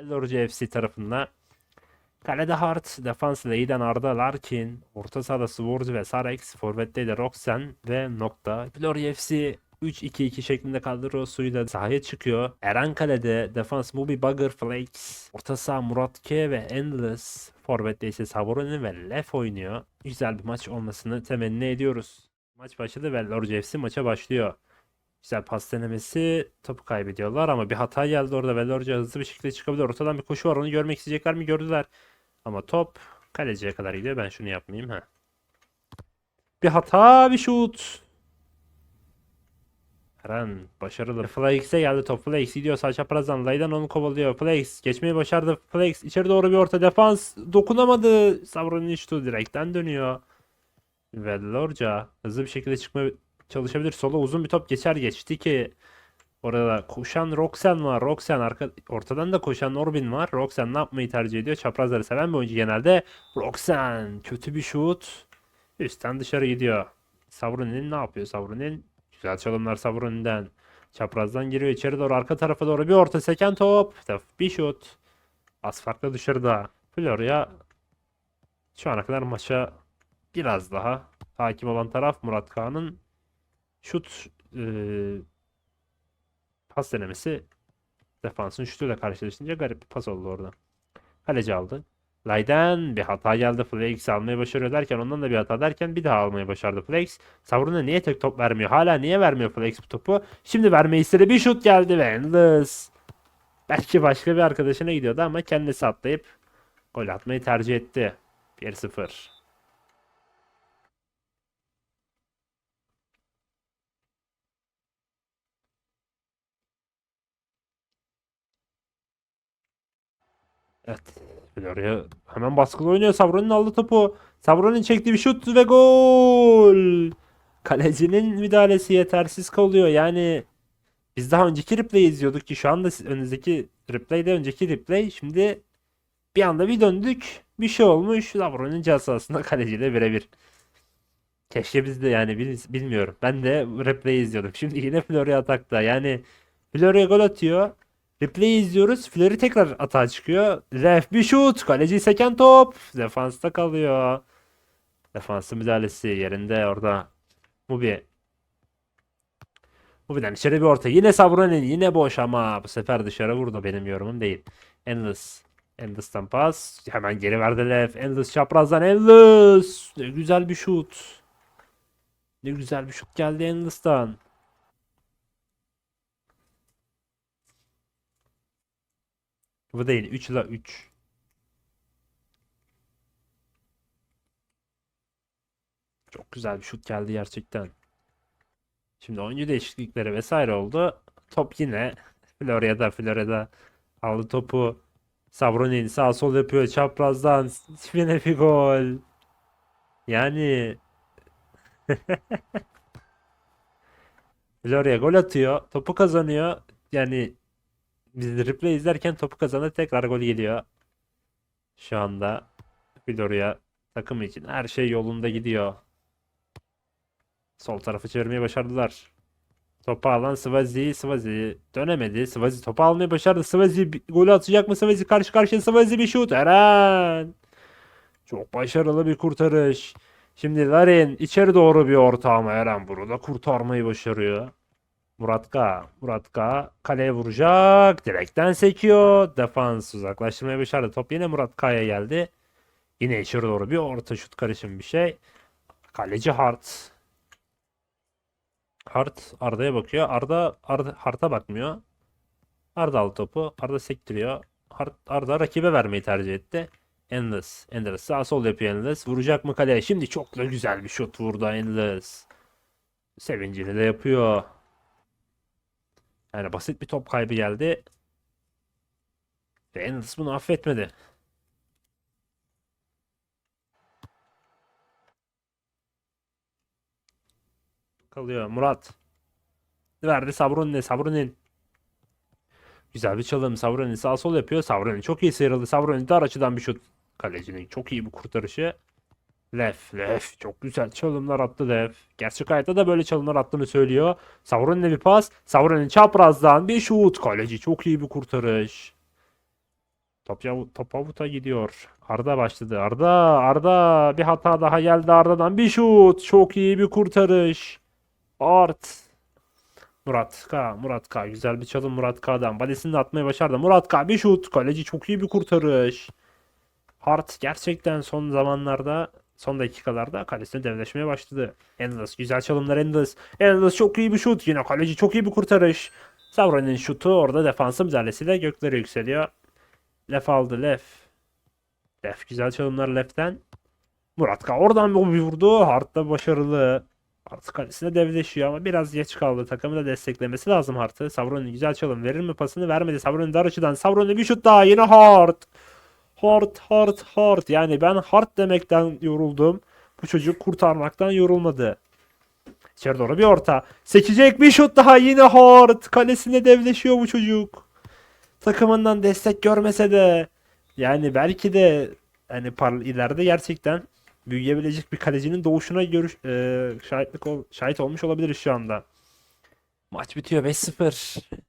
Bellorca FC tarafında. Kalede Hart, defans Leyden Arda Larkin, orta sahada Swords ve Sarex, forvette de Roxen ve Nokta. Florya FC 3-2-2 şeklinde kadrosuyla sahaya çıkıyor. Eren Kale'de defans Mubi Bugger Flakes, orta saha Murat K ve Endless, forvette ise Savorani ve Lef oynuyor. Güzel bir maç olmasını temenni ediyoruz. Maç başladı ve Lorca FC maça başlıyor. Güzel pas denemesi. Topu kaybediyorlar ama bir hata geldi orada. Velorca hızlı bir şekilde çıkabilir. Ortadan bir koşu var. Onu görmek isteyecekler mi? Gördüler. Ama top kaleciye kadar gidiyor. Ben şunu yapmayayım. ha. Bir hata bir şut. Eren başarılı. Flakes'e geldi top. Flakes gidiyor sağ çaprazdan. Laydan onu kovalıyor. Flakes geçmeyi başardı. Flakes içeri doğru bir orta defans. Dokunamadı. Savrun'un şutu direkten dönüyor. Velorca hızlı bir şekilde çıkmaya çalışabilir. Sola uzun bir top geçer geçti ki orada koşan Roxen var. Roxen arka ortadan da koşan Orbin var. Roxen ne yapmayı tercih ediyor? Çaprazları seven bir oyuncu genelde. Roxen kötü bir şut. Üstten dışarı gidiyor. Savrun'un ne yapıyor Savrun'un? Güzel çalımlar Savrun'dan. Çaprazdan giriyor içeri doğru arka tarafa doğru bir orta seken top. Bir şut. Az farklı dışarıda. Florya şu ana kadar maça biraz daha hakim olan taraf Murat Kağan'ın şut e, pas denemesi defansın şutuyla karşılaşınca garip bir pas oldu orada. Kaleci aldı. Layden bir hata geldi. Flex almayı başarıyor derken ondan da bir hata derken bir daha almayı başardı Flex. Savruna niye tek top vermiyor? Hala niye vermiyor Flex bu topu? Şimdi vermeyi istedi. Bir şut geldi ve Endless. Belki başka bir arkadaşına gidiyordu ama kendisi atlayıp gol atmayı tercih etti. 1-0. Evet. Florya hemen baskılı oynuyor. Sabro'nun aldı topu. Sabro'nun çektiği bir şut ve gol. Kalecinin müdahalesi yetersiz kalıyor. Yani biz daha önceki replay'i izliyorduk ki şu anda siz- önünüzdeki replay de önceki replay. Şimdi bir anda bir döndük. Bir şey olmuş. Sabro'nun cezasında kaleciyle birebir. Keşke biz de yani bil- bilmiyorum. Ben de replay'i izliyordum. Şimdi yine Florya atakta. Yani Florya gol atıyor. Replay'i izliyoruz. Fleury tekrar atağa çıkıyor. Ref bir şut. Kaleci seken top. Defansta kalıyor. Defansın müdahalesi yerinde orada. Mubi. Mubi'den içeri bir orta. Yine Sabronin. Yine boş ama bu sefer dışarı vurdu. Benim yorumum değil. Endless. Endless'tan pas. Hemen geri verdi Lef. Endless çaprazdan Endless. Ne güzel bir şut. Ne güzel bir şut geldi Endless'tan. Bu değil. 3 ile 3. Çok güzel bir şut geldi gerçekten. Şimdi oyuncu değişiklikleri vesaire oldu. Top yine Florya'da Florya'da aldı topu. Sabronin sağ sol yapıyor çaprazdan. Yine bir gol. Yani Florya gol atıyor. Topu kazanıyor. Yani biz replay izlerken topu kazandı tekrar gol geliyor. Şu anda Florya takımı için her şey yolunda gidiyor. Sol tarafı çevirmeyi başardılar. Topu alan Swazi, Swazi dönemedi. Swazi topu almayı başardı. Swazi golü atacak mı? Swazi karşı karşıya Swazi bir şut. Eren. Çok başarılı bir kurtarış. Şimdi Larin içeri doğru bir orta ama Eren burada kurtarmayı başarıyor. Muratka. Muratka kaleye vuracak. Direkten sekiyor. Defans uzaklaştırmaya başardı. Top yine Muratka'ya geldi. Yine içeri doğru bir orta şut karışım bir şey. Kaleci Hart. Hart Arda'ya bakıyor. Arda, Arda Hart'a bakmıyor. Arda aldı topu. Arda sektiriyor. Hart, Arda rakibe vermeyi tercih etti. Endless. Endless sağ sol yapıyor Endless. Vuracak mı kaleye? Şimdi çok da güzel bir şut vurdu Endless. Sevincini de yapıyor. Yani basit bir top kaybı geldi. Ve Endless bunu affetmedi. Kalıyor Murat. Verdi Sabrunin. Sabrunin. Güzel bir çalım. Sabrunin sağ sol yapıyor. Sabrunin çok iyi sıyrıldı. Sabrunin dar açıdan bir şut. Kalecinin çok iyi bir kurtarışı. Lef, Lef. Çok güzel çalımlar attı Lef. Gerçek hayatta da böyle çalımlar attığını söylüyor. Savrunin'e bir pas. Savrunin çaprazdan bir şut. Kaleci çok iyi bir kurtarış. Top, top avuta gidiyor. Arda başladı. Arda, Arda bir hata daha geldi Arda'dan. Bir şut. Çok iyi bir kurtarış. Art. Murat K. Murat K. Güzel bir çalım Murat K'dan. Balesini de atmayı başardı. Murat K. Bir şut. Kaleci çok iyi bir kurtarış. Hart gerçekten son zamanlarda son dakikalarda kalesine devleşmeye başladı. Endless güzel çalımlar Endless. Endless çok iyi bir şut. Yine kaleci çok iyi bir kurtarış. Savran'ın şutu orada defansın müdahalesiyle göklere yükseliyor. Lef aldı Lef. Lef güzel çalımlar Lef'ten. Murat K. oradan bir vurdu. Hart da başarılı. Hart kalesine devleşiyor ama biraz geç kaldı. Takımı da desteklemesi lazım Hart'ı. Savron'un güzel çalım verir mi pasını vermedi. Savron'un dar açıdan. Savron'un bir şut daha yine Hart. Hart, Hart, Hart. Yani ben Hart demekten yoruldum. Bu çocuk kurtarmaktan yorulmadı. İçeri doğru bir orta. Sekecek bir şut daha yine Hart. Kalesine devleşiyor bu çocuk. Takımından destek görmese de yani belki de hani ileride gerçekten büyüyebilecek bir kalecinin doğuşuna görüş e, şahitlik ol- şahit olmuş olabiliriz şu anda. Maç bitiyor 5-0.